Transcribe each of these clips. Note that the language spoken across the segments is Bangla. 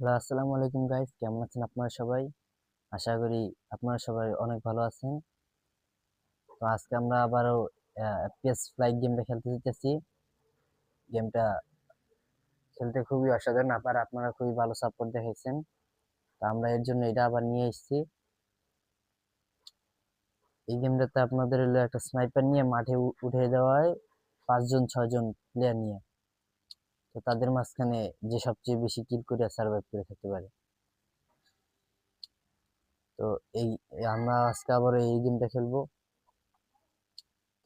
হ্যালো, আসসালামু আলাইকুম গাইস কেমন আছেন আপনারা সবাই? আশা করি আপনারা সবাই অনেক ভালো আছেন। তো আজকে আমরা আবারও পিএস ফ্লাইট গেমটা খেলতে যেতেছি। গেমটা খেলতে খুবই অসাধারণ, আবার আপনারা খুবই ভালো সাপোর্ট দেখাইছেন। তো আমরা এর জন্য এটা আবার নিয়ে এসেছি। এই গেমটাতে আপনাদের একটা স্নাইপার নিয়ে মাঠে উঠে দেওয়া হয়, পাঁচজন, ছয়জন প্লেয়ার নিয়ে। তো তাদের মাঝখানে যে সবচেয়ে বেশি কিল করে সার্ভাইভ করে থাকতে পারে। তো এই, আমরা আজকে আবার এই গেমটা খেলব।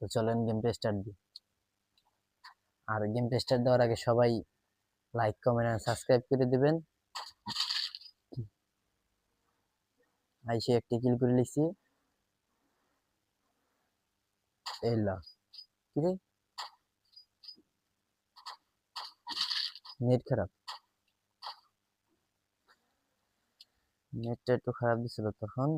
তো চলেন গেমটা স্টার্ট দিই। আর গেমটা স্টার্ট দেওয়ার আগে সবাই লাইক কমেন্ট আর সাবস্ক্রাইব করে দিবেন। আইসে একটি কিল করে লিখছি এই লা। কি রে? নেট খারাপ। নেটটা একটু খারাপ দিছিল তখন।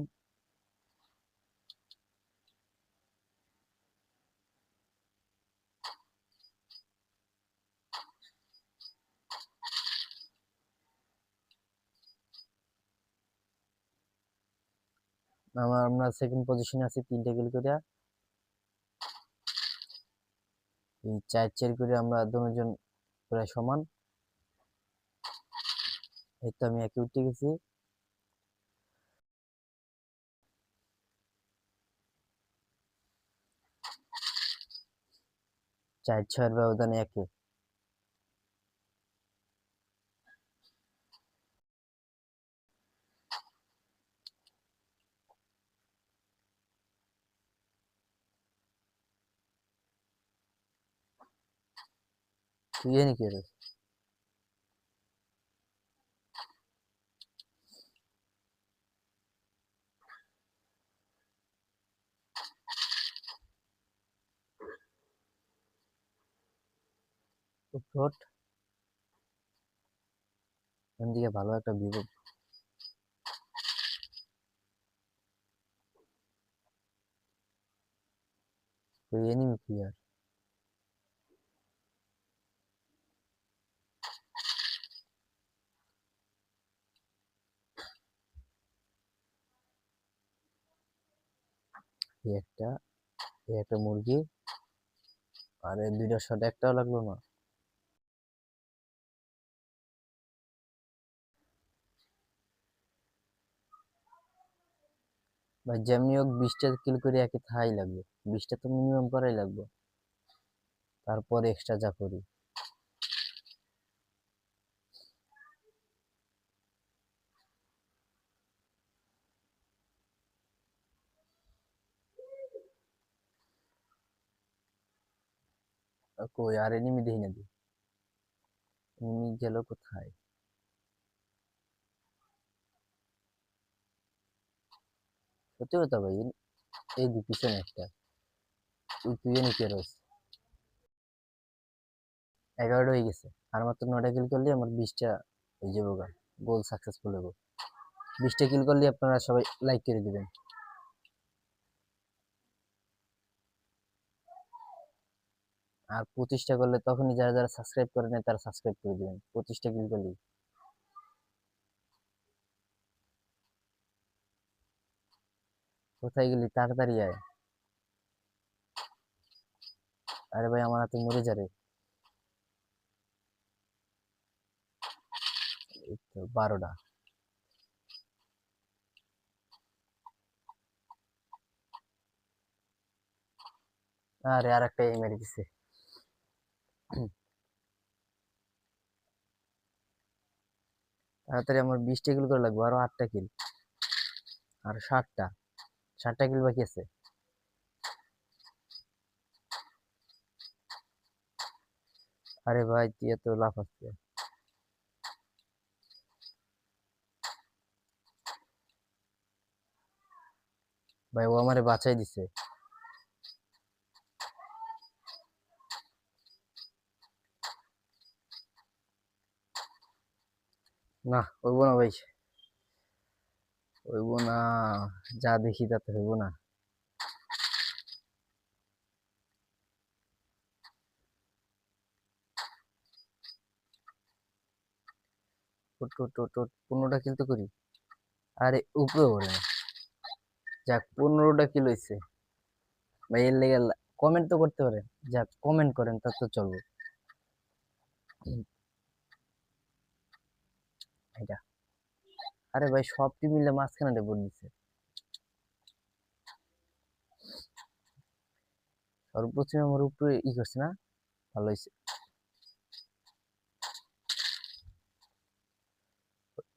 আমার, আমরা সেকেন্ড পজিশনে আছি, তিনটা কিল করে। এই চার চার করে আমরা দুজন প্রায় সমান। এই তো আমি একে উঠে গেছি চার ছয়ের ব্যবধানে একে তুই এনে রে ফ্লোট দিকে ভালো একটা ভিউ এনিমি প্লেয়ার এই একটা একটা মুরগি, আর দুইটা শট একটাও লাগল না। ভাই যেমনি হোক বিশটা কিল করে একে থাই লাগবে। বিশটা তো মিনিমাম করাই লাগবে। তারপর এক্সট্রা যা করি। কই? আর এনিমি দেখি না দি। এনিমি গেল কোথায়? সত্যি কথা ভাই এই দি পিছনে একটা। তুই এনে কে রয়েছে এগারোটা হয়ে গেছে। আর মাত্র নটা কিল করলে, আমার বিশটা হয়ে যাব গা। গোল সাকসেসফুল হব বিশটা কিল করলে, আপনারা সবাই লাইক করে দিবেন। আর পঁচিশটা করলে তখনই যারা যারা সাবস্ক্রাইব করে নেয়, তারা সাবস্ক্রাইব করে দিবেন। পঁচিশটা কিল করলেই কোথায় গেলি? তাড়াতাড়ি আয়। আরে ভাই, আমার হাতে মরে যাবে বারোটা। আরে আর একটা এই মেরে দিছে। তাড়াতাড়ি আমার বিশটা কিল করে লাগবে, আরও আটটা কিল। আর ষাটটা ষাটটা কিল বাকি আছে? আরে ভাই, তুই এত লাফাচ্ছে ভাই, ও আমারে বাঁচাই দিছে। না হইব না ভাই। হইব না, যা দেখি তাতে হইব না। পনেরোটা কিল তো করি। আরে, উপরে ওরে যাক, পনেরোটা কিল হয়েছে ভাই, এর লেগে কমেন্ট তো করতে পারেন। যাক কমেন্ট করেন তা তো চলবে। এটা আরে ভাই সব টিম মিলে মাঝখানে বোর্ড দিচ্ছে সর্বোচ্চ আমার উপরে ই করছে না? ভালো হয়েছে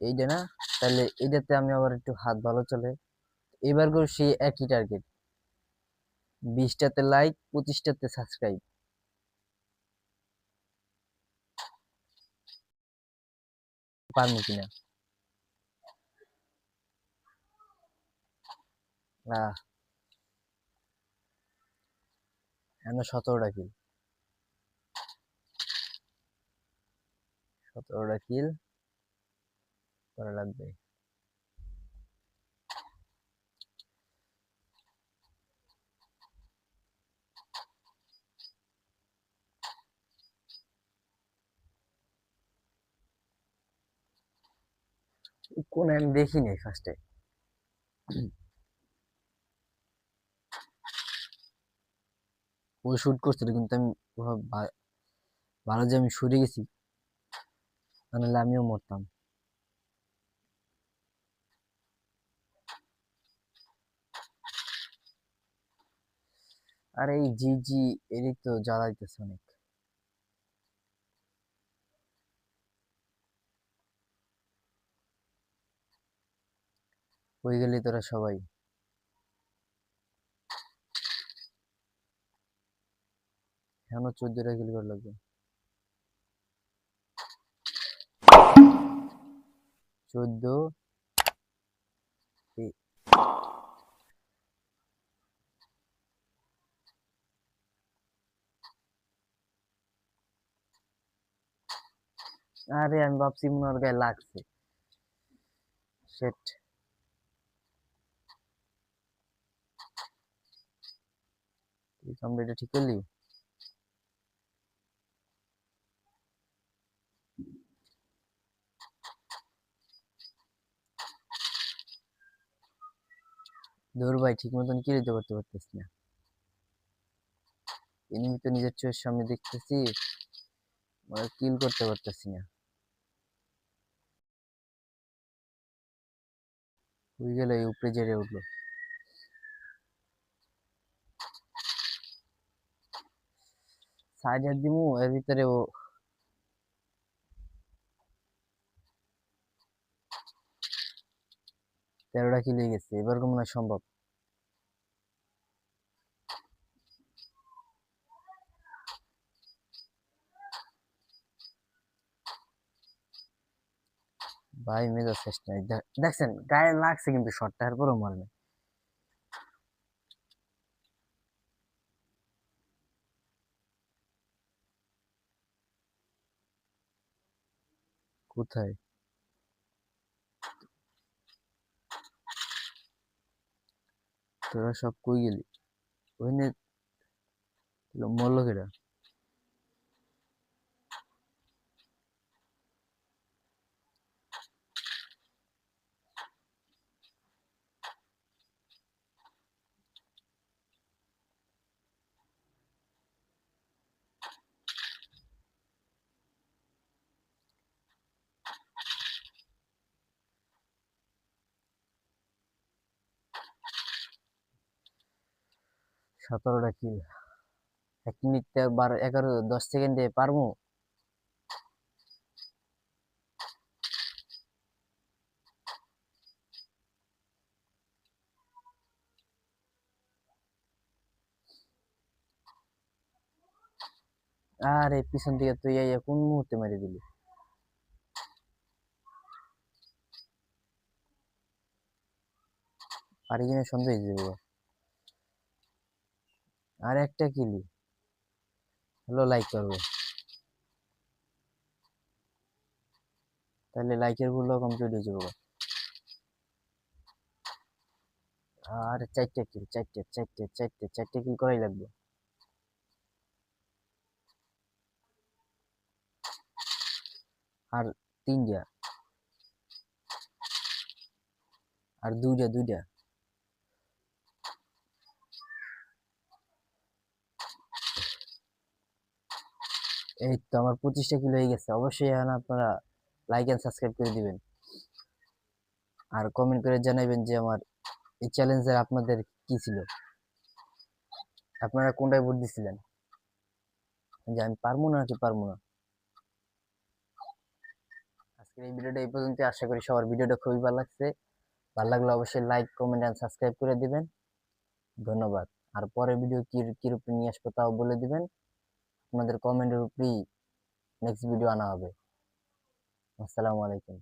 এইটা না? তাহলে এইটাতে আমি আবার একটু হাত ভালো চলে। এবার করে সেই একই টার্গেট বিশটাতে লাইক পঁচিশটাতে সাবস্ক্রাইব পারব কিনা? আহ এখন সতেরোটা কিল সতেরোটা কিল করা লাগবে। কোন আমি দেখিনি ফার্স্টে ও শুট করছিল কিন্তু আমি ভালো যে আমি সরে গেছি নাহলে আমিও মরতাম। আর এই জি জি এরই তো জ্বালাইতেছে অনেক। হয়ে গেলি তোরা সবাই। এখনও চোদ্দটা কিল করা লাগবে চোদ্দ এ- আরে আমি ভাবছি মনে হয় ওর গায়ে লাগছে সেট আমরা এটা ঠিক করলি দৌড় ভাই, ঠিক মতন কি দিতে করতে পারতেছি না। এনিমি তো নিজের চোখের সামনে দেখতেছি মানে কিল করতে পারতেছি না। হয়ে গেল, এই উপরে জেরে উঠল। সাইডে দিমু, এর ভিতরে ও তেরোটা কিল গেছে, এবার মনে হয় সম্ভব। ভাই, মেজাজ শেষ নাই। দেখছেন, গায়ে লাগছে কিন্তু শটটা এরপরও মরে নাই কোথায়? তোরা সব কই গেলি? ওইনে মরলো কেটা সতেরোটা কিল। এক মিনিট বারো, এগারো, দশ সেকেন্ডে পারব? আরে, পিছন দিকে তুই ইয়া কোন মুহূর্তে মেরে দিলি? পারি কিনা সন্দেহ যাবে আর একটা কিলি হ্যালো লাইক করব। তাহলে লাইকেরগুলো কমপ্লিট হয়ে যাব। আর চারটে কিল চারটে চারটে চারটে চারটে কিল করাই লাগবে। আর তিনটা। আর দুইটা দুইটা। এই তো আমার পঁচিশটা কিলো হয়ে গেছে। অবশ্যই এখন আপনারা লাইক এন্ড সাবস্ক্রাইব করে দিবেন। আর কমেন্ট করে জানাবেন যে আমার এই চ্যালেঞ্জের আপনাদের কি ছিল? আপনারা কোনটায় ভোট দিছিলেন? যে আমি পারব না নাকি পারব না? আজকের এই ভিডিওটা এই পর্যন্ত আশা করি সবার ভিডিওটা খুবই ভালো লাগছে। ভালো লাগলে অবশ্যই লাইক কমেন্ট অ্যান্ড সাবস্ক্রাইব করে দিবেন। ধন্যবাদ। আর পরের ভিডিও কি কি রূপে নিয়ে আসব তাও বলে দিবেন। আপনাদের কমেন্টের উপরেই নেক্সট ভিডিও আনা হবে। আসসালামু আলাইকুম।